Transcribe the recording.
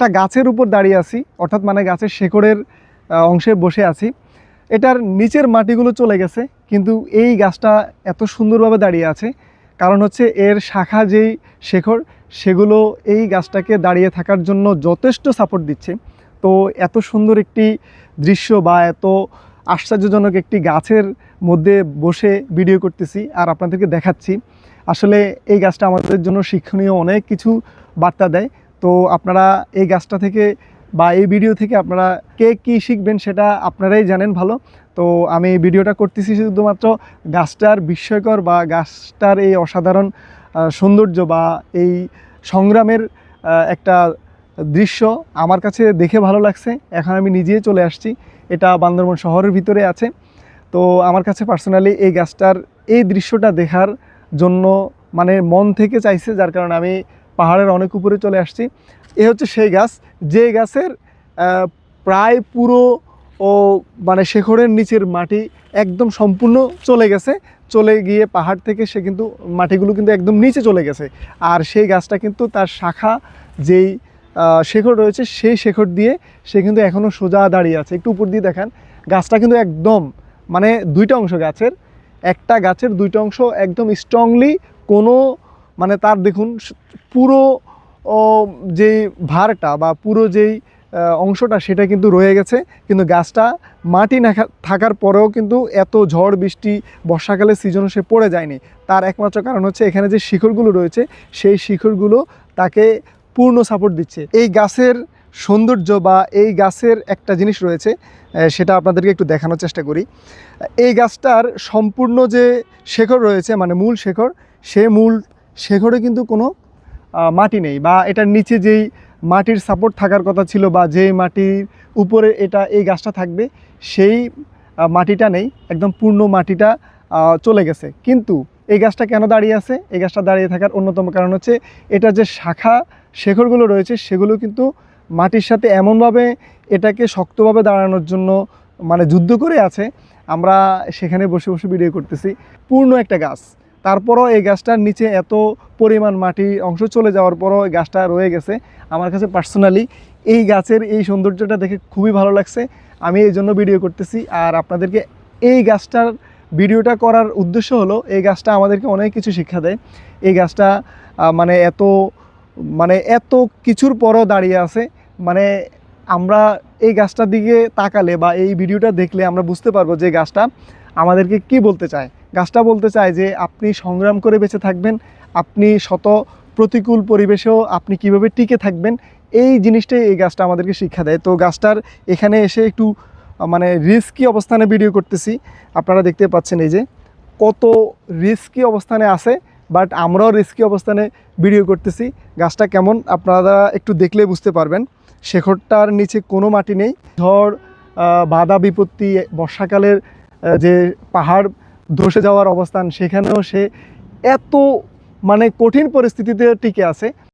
একটা গাছের উপর দাঁড়িয়ে আছি, অর্থাৎ মানে গাছের শেকড়ের অংশে বসে আছি। এটার নিচের মাটিগুলো চলে গেছে, কিন্তু এই গাছটা এত সুন্দরভাবে দাঁড়িয়ে আছে। কারণ হচ্ছে এর শাখা যেই শেখর সেগুলো এই গাছটাকে দাঁড়িয়ে থাকার জন্য যথেষ্ট সাপোর্ট দিচ্ছে। তো এত সুন্দর একটি দৃশ্য বা এত আশ্চর্যজনক একটি গাছের মধ্যে বসে ভিডিও করতেছি আর আপনাদেরকে দেখাচ্ছি। আসলে এই গাছটা আমাদের জন্য শিক্ষণীয় অনেক কিছু বার্তা দেয়। তো আপনারা এই গাছটা থেকে বা এই ভিডিও থেকে আপনারা কে কী শিখবেন সেটা আপনারাই জানেন ভালো। তো আমি এই ভিডিওটা করতেছি শুধুমাত্র গাছটার বিস্ময়কর বা গাছটার এই অসাধারণ সৌন্দর্য বা এই সংগ্রামের একটা দৃশ্য আমার কাছে দেখে ভালো লাগছে। এখন আমি নিজেই চলে আসছি। এটা বান্দরবন শহরের ভিতরে আছে। তো আমার কাছে পার্সোনালি এই গাছটার এই দৃশ্যটা দেখার জন্য মানে মন থেকে চাইছে, যার কারণে আমি পাহাড়ের অনেক উপরে চলে আসছি। এ হচ্ছে সেই গাছ। যে গাছের প্রায় পুরো ও মানে শেখরের নিচের মাটি একদম সম্পূর্ণ চলে গেছে। চলে গিয়ে পাহাড় থেকে সে কিন্তু মাটিগুলো কিন্তু একদম নিচে চলে গেছে। আর সেই গাছটা কিন্তু তার শাখা যেই শেকড় রয়েছে, সেই শেকড় দিয়ে সে কিন্তু এখনও সোজা দাঁড়িয়ে আছে। একটু উপর দিয়ে দেখান। গাছটা কিন্তু একদম মানে দুইটা অংশ গাছের। একটা গাছের দুইটা অংশ একদম স্ট্রংলি কোনো মানে তার দেখুন পুরো ও, যে ভারটা বা পুরো যেই অংশটা সেটা কিন্তু রয়ে গেছে। কিন্তু গাছটা মাটি না থাকার পরেও কিন্তু এত ঝড় বৃষ্টি বর্ষাকালে সিজনে সে পড়ে যায়নি। তার একমাত্র কারণ হচ্ছে এখানে যে শিখরগুলো রয়েছে সেই শিখরগুলো তাকে পূর্ণ সাপোর্ট দিচ্ছে। এই গাছের সৌন্দর্য বা এই গাছের একটা জিনিস রয়েছে সেটা আপনাদেরকে একটু দেখানোর চেষ্টা করি। এই গাছটার সম্পূর্ণ যে শেকড় রয়েছে মানে মূল শেকড় সে মূল শেকড়ে কিন্তু কোনো মাটি নেই বা এটার নিচে যেই মাটির সাপোর্ট থাকার কথা ছিল বা যেই মাটির উপরে এটা, এই গাছটা থাকবে, সেই মাটিটা নেই, একদম পূর্ণ মাটিটা চলে গেছে। কিন্তু এই গাছটা কেন দাঁড়িয়ে আছে? এই গাছটা দাঁড়িয়ে থাকার অন্যতম কারণ হচ্ছে এটা যে শাখা শেখরগুলো রয়েছে, সেগুলো কিন্তু মাটির সাথে এমনভাবে এটাকে শক্তভাবে দাঁড়ানোর জন্য মানে যুদ্ধ করে আছে। আমরা সেখানে বসে বসে ভিডিও করতেছি। পূর্ণ একটা গাছ। তারপরও এই গাছটার নিচে এত পরিমাণ মাটি অংশ চলে যাওয়ার পরও এই গাছটা রয়ে গেছে। আমার কাছে পার্সোনালি এই গাছের এই সৌন্দর্যটা দেখে খুবই ভালো লাগছে। আমি এই জন্য ভিডিও করতেছি। আর আপনাদেরকে এই গাছটার ভিডিওটা করার উদ্দেশ্য হলো, এই গাছটা আমাদেরকে অনেক কিছু শিক্ষা দেয়। এই গাছটা মানে এত মানে এত কিছুর পরও দাঁড়িয়ে আছে। মানে আমরা এই গাছটার দিকে তাকালে বা এই ভিডিওটা দেখলে আমরা বুঝতে পারব যে গাছটা আমাদেরকে কি বলতে চায়। গাছটা বলতে চায় যে আপনি সংগ্রাম করে বেঁচে থাকবেন, আপনি শত প্রতিকূল পরিবেশেও আপনি কীভাবে টিকে থাকবেন, এই জিনিসটাই এই গাছটা আমাদেরকে শিক্ষা দেয়। তো গাছটার এখানে এসে একটু মানে রিস্কি অবস্থানে ভিডিও করতেছি। আপনারা দেখতে পাচ্ছেন এই যে কত রিস্কি অবস্থানে আছে বাট আমরাও রিস্কি অবস্থানে ভিডিও করতেছি। গাছটা কেমন আপনারা একটু দেখলে বুঝতে পারবেন। শেখরটার নিচে কোনো মাটি নেই। ঝড় বাধা বিপত্তি, বর্ষাকালের যে পাহাড় ধসে যাওয়ার অবস্থান সেখানেও সে এত মানে কঠিন পরিস্থিতিতে টিকে আছে।